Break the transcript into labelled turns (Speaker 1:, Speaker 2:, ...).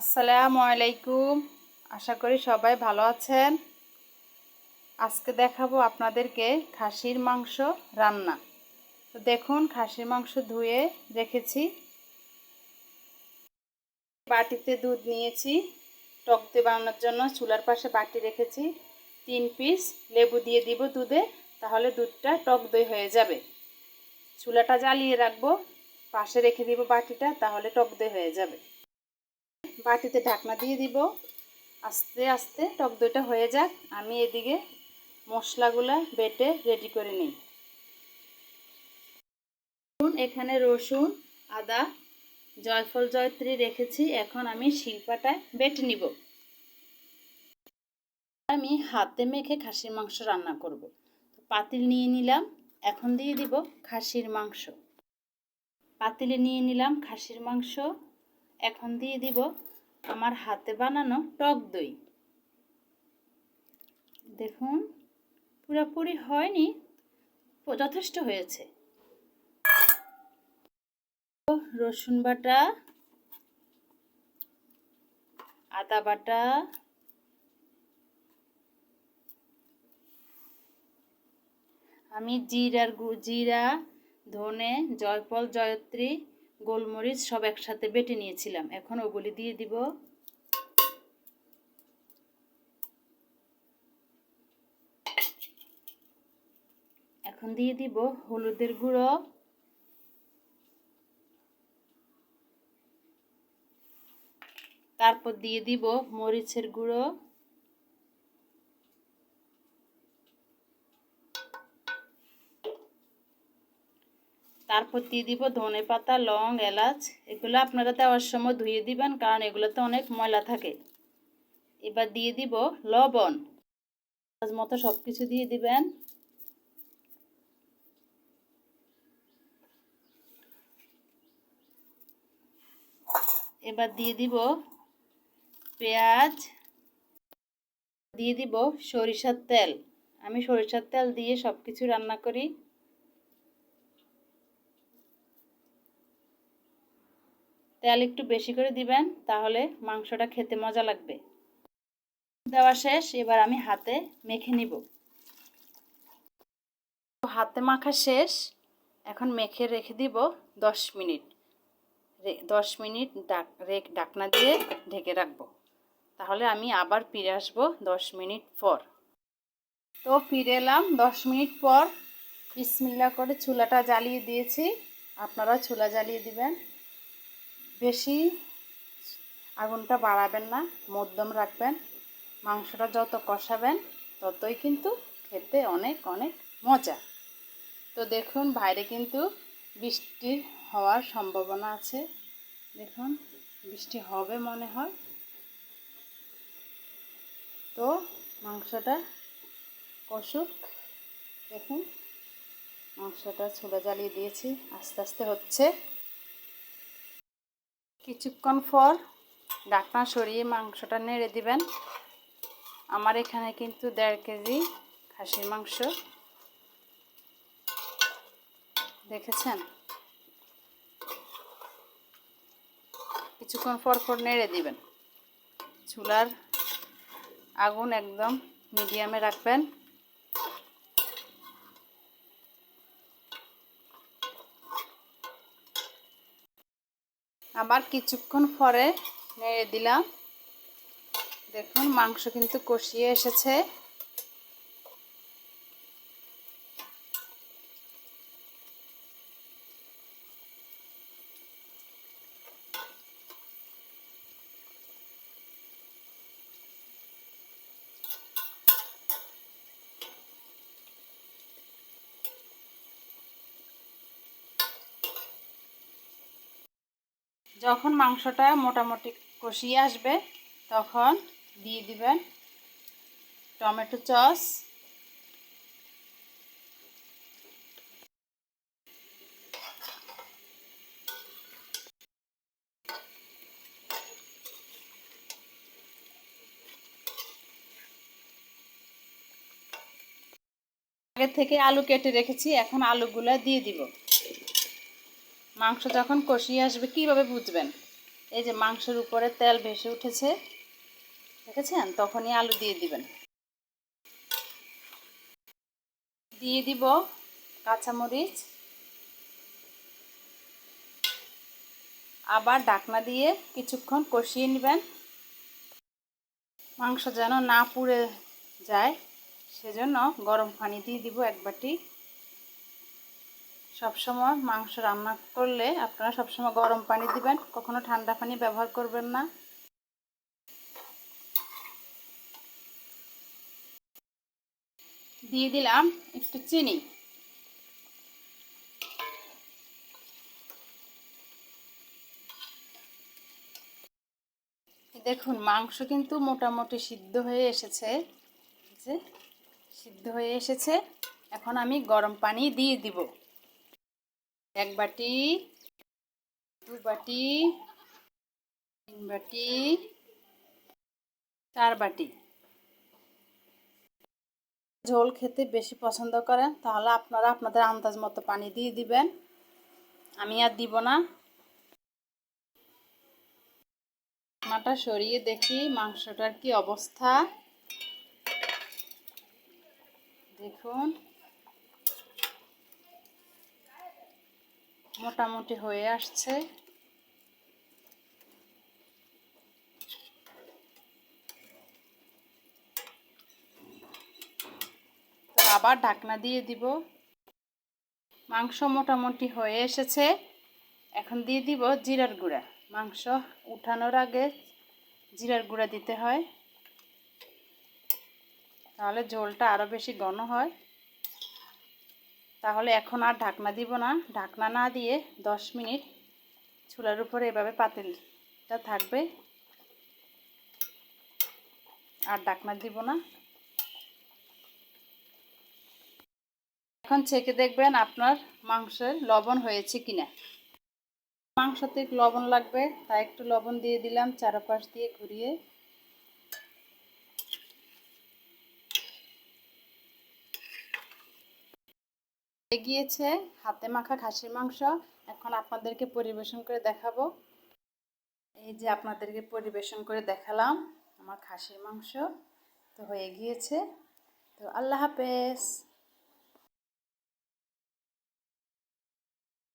Speaker 1: আসসালামু আলাইকুম। আশা করি সবাই ভালো আছেন। আজকে দেখাবো আপনাদেরকে খাসির মাংস রান্না। তো দেখুন, খাসির মাংস ধুয়ে রেখেছি। বাটিতে দুধ নিয়েছি। টকতে বানানোর জন্য চুলার পাশে বাটি রেখেছি। তিন পিস লেবু দিয়ে দিব দুধে, তাহলে দুধটা টক দই হয়ে যাবে। চুলাটা জ্বালিয়ে রাখব। পাশে রেখে দিব বাটিটা, তাহলে টক দই হয়ে যাবে। বাটিতে ঢাকনা দিয়ে দিব। আস্তে আস্তে টক দইটা হয়ে যাক। আমি এদিকে মশলাগুলো বেটে রেডি করে নিই। এখানে রসুন, আদা, জয়ফল জয়ত্রী রেখেছি। এখন আমি শিল্পাটায় বেটে নিব। আমি হাতে মেখে খাসির মাংস রান্না করব। পাতিল নিয়ে নিলাম। এখন দিয়ে দিব খাসির মাংস। পাতিলে নিয়ে নিলাম খাসির মাংস। এখন দিয়ে দিব আমার হাতে বানানো টক দই। দেখুন, পুরোপুরি হয়নি, যথেষ্ট হয়েছে। রসুন বাটা, আদা বাটা, আমি জিরার জিরা, ধনে, জয়ফল, জয়ত্রী গোলমরিচ সব একসাথে বেটে নিয়েছিলাম। এখন ওগুলি দিয়ে দিব। এখন দিয়ে দিব হলুদের গুঁড়ো। তারপর দিয়ে দিব মরিচের গুঁড়ো। তারপর দিয়ে দিব ধনে পাতা, লং, এলাচ। এগুলো আপনারা দেওয়ার সময় ধুয়ে দিবেন, কারণ এগুলোতে অনেক ময়লা থাকে। এবার দিয়ে দিব লবণ। মতো সব কিছু দিয়ে দিবেন। এবার দিয়ে দিব পেঁয়াজ। দিয়ে দিব সরিষার তেল। আমি সরিষার তেল দিয়ে সব কিছু রান্না করি। তেল একটু বেশি করে দিবেন, তাহলে মাংসটা খেতে মজা লাগবে। দেওয়া শেষ, এবার আমি হাতে মেখে নিব। হাতে মাখা শেষ, এখন মেখে রেখে দিব দশ মিনিট। দশ মিনিট ডাক রেক ডাকনা দিয়ে ঢেকে রাখব। তাহলে আমি আবার ফিরে আসব দশ মিনিট পর। তো ফিরে এলাম দশ মিনিট পর। বিসমিল্লা করে চুলাটা জ্বালিয়ে দিয়েছি। আপনারা চুলা জ্বালিয়ে দিবেন। বেশি আগুনটা বাড়াবেন না, মধ্যম রাখবেন। মাংসটা যত কষাবেন, ততই কিন্তু খেতে অনেক অনেক মজা। তো দেখুন, বাইরে কিন্তু বৃষ্টি হওয়ার সম্ভাবনা আছে। দেখুন, বৃষ্টি হবে মনে হয়। তো মাংসটা কষুক। দেখুন, মাংসটা ছুলে জ্বালিয়ে দিয়েছি। আস্তে আস্তে হচ্ছে। কিছুক্ষণ পর ডাকনা সরিয়ে মাংসটা নেড়ে দিবেন। আমার এখানে কিন্তু দেড় কেজি খাসির মাংস। দেখেছেন? কিছুক্ষণ পর পর নেড়ে দিবেন। চুলার আগুন একদম মিডিয়ামে রাখবেন। আবার কিছুক্ষণ পরে নেড়ে দিলাম। দেখুন মাংস কিন্তু কষিয়ে এসেছে। যখন মাংসটা মোটামুটি কষিয়ে আসবে, তখন দিয়ে দিবেন টমেটো চস আগে থেকে আলু কেটে রেখেছি, এখন আলুগুলো দিয়ে দিব। মাংস যখন কষিয়ে আসবে, কীভাবে বুঝবেন এই যে মাংসের উপরে তেল ভেসে উঠেছে, দেখেছেন? তখনই আলু দিয়ে দিবেন। দিয়ে দিব কাঁচামরিচ, আবার ডাকনা দিয়ে কিছুক্ষণ কষিয়ে নেবেন। মাংস যেন না পুড়ে যায়, সেজন্য গরম পানি দিয়ে দিব এক বাটি। সবসময় মাংস রান্না করলে আপনারা সবসময় গরম পানি দিবেন, কখনো ঠান্ডা পানি ব্যবহার করবেন না। দিয়ে দিলাম একটু চিনি। দেখুন, মাংস কিন্তু মোটামুটি সিদ্ধ হয়ে এসেছে। যে, সিদ্ধ হয়ে এসেছে। এখন আমি গরম পানি দিয়ে দিব। এক বাটি দু বাটি, তিন বাটি, চার বাটি। ঝোল খেতে বেশি পছন্দ করেন, তাহলে আপনারা আপনাদের আন্দাজ মতো পানি দিয়ে দিবেন। আমি আর দিব না। মাটা সরিয়ে দেখি মাংসটার কি অবস্থা। দেখুন। মোটামুটি হয়ে আসছে। আবার ঢাকনা দিয়ে দিব। মাংস মোটামুটি হয়ে এসেছে। এখন দিয়ে দিব জিরার গুঁড়া। মাংস উঠানোর আগে জিরার গুঁড়া দিতে হয়। তাহলে ঝোলটা আরও বেশি ঘন হয়। তাহলে এখন আর ঢাকনা দিব না। ঢাকনা না দিয়ে দশ মিনিট চুলার উপরে এভাবে পাতিলটা থাকবে। আর ঢাকনা দিব না। এখন ছেঁকে দেখবেন আপনার মাংসের লবণ হয়েছে কিনা। মাংসতে লবণ লাগবে, তাই একটু লবণ দিয়ে দিলাম, চারপাশ দিয়ে ঘুরিয়ে। গিয়েছে হাতে মাখা খাসির মাংস। এখন আপনাদেরকে পরিবেশন করে দেখাবো। এই যে আপনাদেরকে পরিবেশন করে দেখালাম আমার খাসির মাংস। তো হয়ে গিয়েছে। তো আল্লাহ হাফেজ।